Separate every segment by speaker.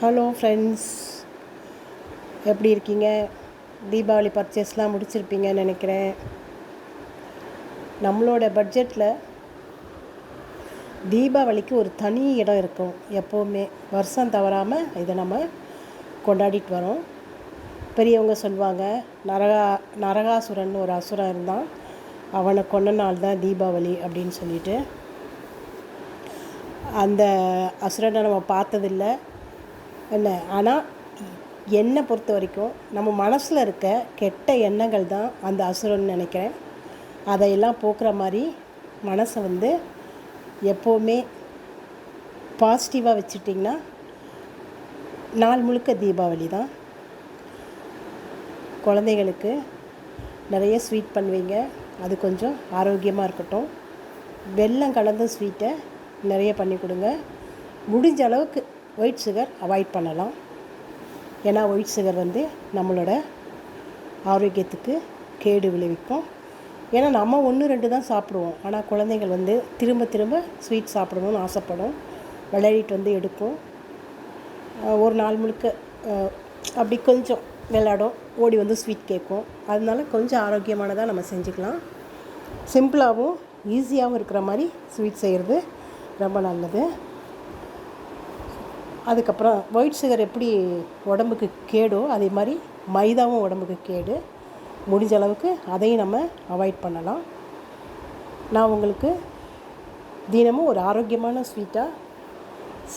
Speaker 1: Hello friends எப்படி இருக்கீங்க? தீபாவளி பர்ச்சேஸ்லாம் முடிச்சிருப்பீங்கன்னு நினைக்கிறேன். நம்மளோட பட்ஜெட்டில் தீபாவளிக்கு ஒரு தனி இடம் இருக்கும். எப்போவுமே வருஷம் தவறாமல் இதை நம்ம கொண்டாடிட்டு வரோம். பெரியவங்க சொல்லுவாங்க நரகா நரகாசுரன் ஒரு அசுரன் இருந்தான் அவனை கொன்ன நாள் தான் தீபாவளி அப்படின்னு சொல்லிட்டு. அந்த அசுரனை நம்ம பார்த்ததில்ல. என்ன ஆனால் என்னை பொறுத்த வரைக்கும் நம்ம மனசில் இருக்க கெட்ட எண்ணங்கள் தான் அந்த அசுரன்னு நினைக்கிறேன். அதையெல்லாம் போக்குற மாதிரி மனசை வந்து எப்போவுமே பாசிட்டிவாக வச்சுட்டிங்கன்னா நாள் முழுக்க தீபாவளி தான். குழந்தைகளுக்கு நிறைய ஸ்வீட் பண்ணுவீங்க. அது கொஞ்சம் ஆரோக்கியமாக இருக்கட்டும். வெல்லம் கலந்த ஸ்வீட்டை நிறைய பண்ணி கொடுங்க. முடிஞ்ச அளவுக்கு ஒயிட் சுகர் அவாய்ட் பண்ணலாம். ஏன்னா ஒயிட் சுகர் வந்து நம்மளோட ஆரோக்கியத்துக்கு கேடு விளைவிக்கும். ஏன்னா நம்ம ஒன்று ரெண்டு தான் சாப்பிடுவோம். ஆனால் குழந்தைகள் வந்து திரும்ப திரும்ப ஸ்வீட் சாப்பிடணும்னு ஆசைப்படும். விளையாடிட்டு வந்து எடுக்கும். ஒரு நாள் முழுக்க அப்படி கொஞ்சம் விளையாடும். ஓடி வந்து ஸ்வீட் கேட்கும். அதனால கொஞ்சம் ஆரோக்கியமானதாக நம்ம செஞ்சுக்கலாம். சிம்பிளாகவும் ஈஸியாகவும் இருக்கிற மாதிரி ஸ்வீட் செய்கிறது ரொம்ப நல்லது. அதுக்கப்புறம் ஒயிட் சுகர் எப்படி உடம்புக்கு கேடோ அதே மாதிரி மைதாவும் உடம்புக்கு கேடு. முடிஞ்ச அளவுக்கு அதையும் நம்ம அவாய்ட் பண்ணலாம். நான் உங்களுக்கு தினமும் ஒரு ஆரோக்கியமான ஸ்வீட்டாக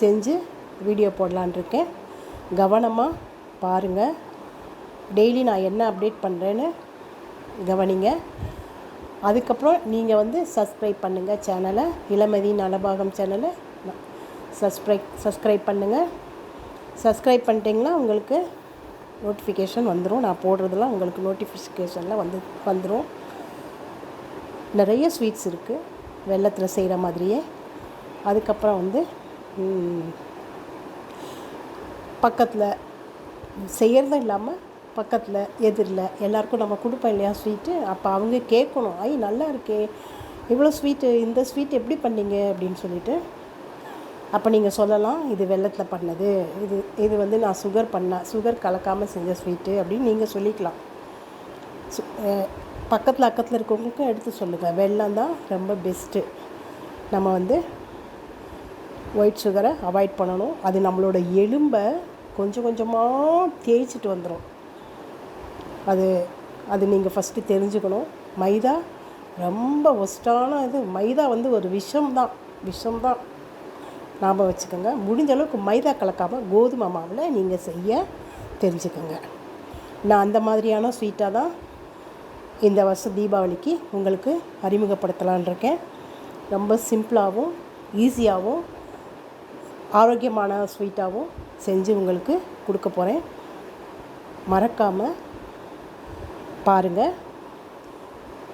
Speaker 1: செஞ்சு வீடியோ போடலான் இருக்கேன். கவனமாக பாருங்கள் டெய்லி நான் என்ன அப்டேட் பண்ணுறேன்னு கவனிங்க. அதுக்கப்புறம் நீங்கள் வந்து சப்ஸ்கிரைப் பண்ணுங்கள் சேனலை இளமதி நலபாகம் சேனலை சப்ஸ்கிரைப் சப்ஸ்கிரைப் பண்ணுங்கள் சப்ஸ்கிரைப் பண்ணிட்டீங்கன்னா உங்களுக்கு நோட்டிஃபிகேஷன் வந்துடும் நான் போடுறதெல்லாம் உங்களுக்கு நோட்டிஃபிகேஷனில் வந்து வந்துடும் நிறைய ஸ்வீட்ஸ் இருக்குது வெள்ளத்தில் செய்கிற மாதிரியே. அதுக்கப்புறம் வந்து பக்கத்தில் செய்கிறதும் இல்லாமல் பக்கத்தில் எதிரில் எல்லாருக்கும் நம்ம கொடுப்போம் இல்லையா ஸ்வீட்டு அப்போ அவங்க கேட்கணும். ஐ நல்லா இருக்கே. இவ்வளோ ஸ்வீட்டு இந்த ஸ்வீட் எப்படி பண்ணீங்க? அப்படின்னு சொல்லிட்டு அப்போ நீங்கள் சொல்லலாம் இது வெள்ளத்தில் பண்ணது இது இது வந்து நான் சுகர் பண்ணேன் சுகர் கலக்காமல் செஞ்ச ஸ்வீட்டு அப்படின்னு நீங்கள் சொல்லிக்கலாம். சு பக்கத்தில் அக்கத்தில் இருக்கவங்களுக்கும் எடுத்து சொல்லுங்கள் வெள்ளம் தான் ரொம்ப பெஸ்ட்டு நம்ம வந்து ஒயிட் சுகரை அவாய்ட் பண்ணணும். அது நம்மளோட எலும்பை கொஞ்சம் கொஞ்சமாக தேய்ச்சிட்டு வந்துடும் அது அது நீங்கள் ஃபஸ்ட்டு தெரிஞ்சுக்கணும். மைதா ரொம்ப ஒஸ்ட்டான இது. மைதா வந்து ஒரு விஷம் தான். விஷம் தான். ஞாபகம் வச்சுக்கோங்க. முடிஞ்ச அளவுக்கு மைதா கலக்காமல் கோதுமை மாவில் நீங்கள் செய்ய தெரிஞ்சுக்கோங்க. நான் அந்த மாதிரியான ஸ்வீட்டாக தான் இந்த வருஷம் தீபாவளிக்கு உங்களுக்கு அறிமுகப்படுத்தலான் இருக்கேன். ரொம்ப சிம்பிளாகவும் ஈஸியாகவும் ஆரோக்கியமான ஸ்வீட்டாகவும் செஞ்சு உங்களுக்கு கொடுக்க போகிறேன் மறக்காமல் பாருங்கள்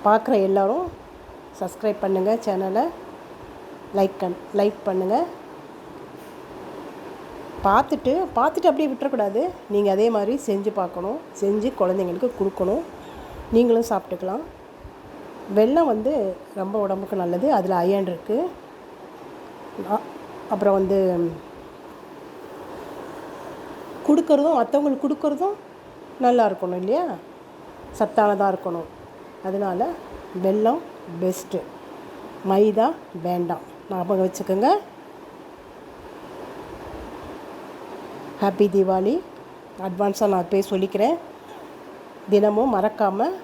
Speaker 1: பார்க்குற எல்லோரும் சப்ஸ்கிரைப் பண்ணுங்கள் சேனலை லைக் கண் லைக் பண்ணுங்கள் பார்த்துட்டு பார்த்துட்டு அப்படியே விட்டுறக்கூடாது. நீங்கள் அதே மாதிரி செஞ்சு பார்க்கணும். செஞ்சு குழந்தைங்களுக்கு கொடுக்கணும். நீங்களும் சாப்பிட்டுக்கலாம். வெல்லம் வந்து ரொம்ப உடம்புக்கு நல்லது. அதில் அயன் இருக்குது அப்புறம் வந்து கொடுக்கறதும் மற்றவங்களுக்கு கொடுக்கறதும் நல்லா இருக்கணும் இல்லையா? சத்தானதாக இருக்கணும். அதனால் வெல்லம் பெஸ்ட்டு மைதா வேண்டாம். ஞாபகம் வச்சுக்கோங்க. ஹாப்பி தீபாவளி அட்வான்ஸாக நான் போய் சொல்லிக்கிறேன். தினமும் மறக்காமல்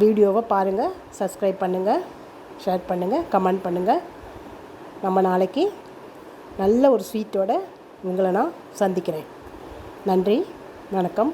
Speaker 1: வீடியோவை பாருங்கள் சப்ஸ்கிரைப் பண்ணுங்கள் ஷேர் பண்ணுங்கள் கமெண்ட் பண்ணுங்கள் நம்ம நாளைக்கு நல்ல ஒரு ஸ்வீட்டோட உங்களை நான் சந்திக்கிறேன். நன்றி வணக்கம்.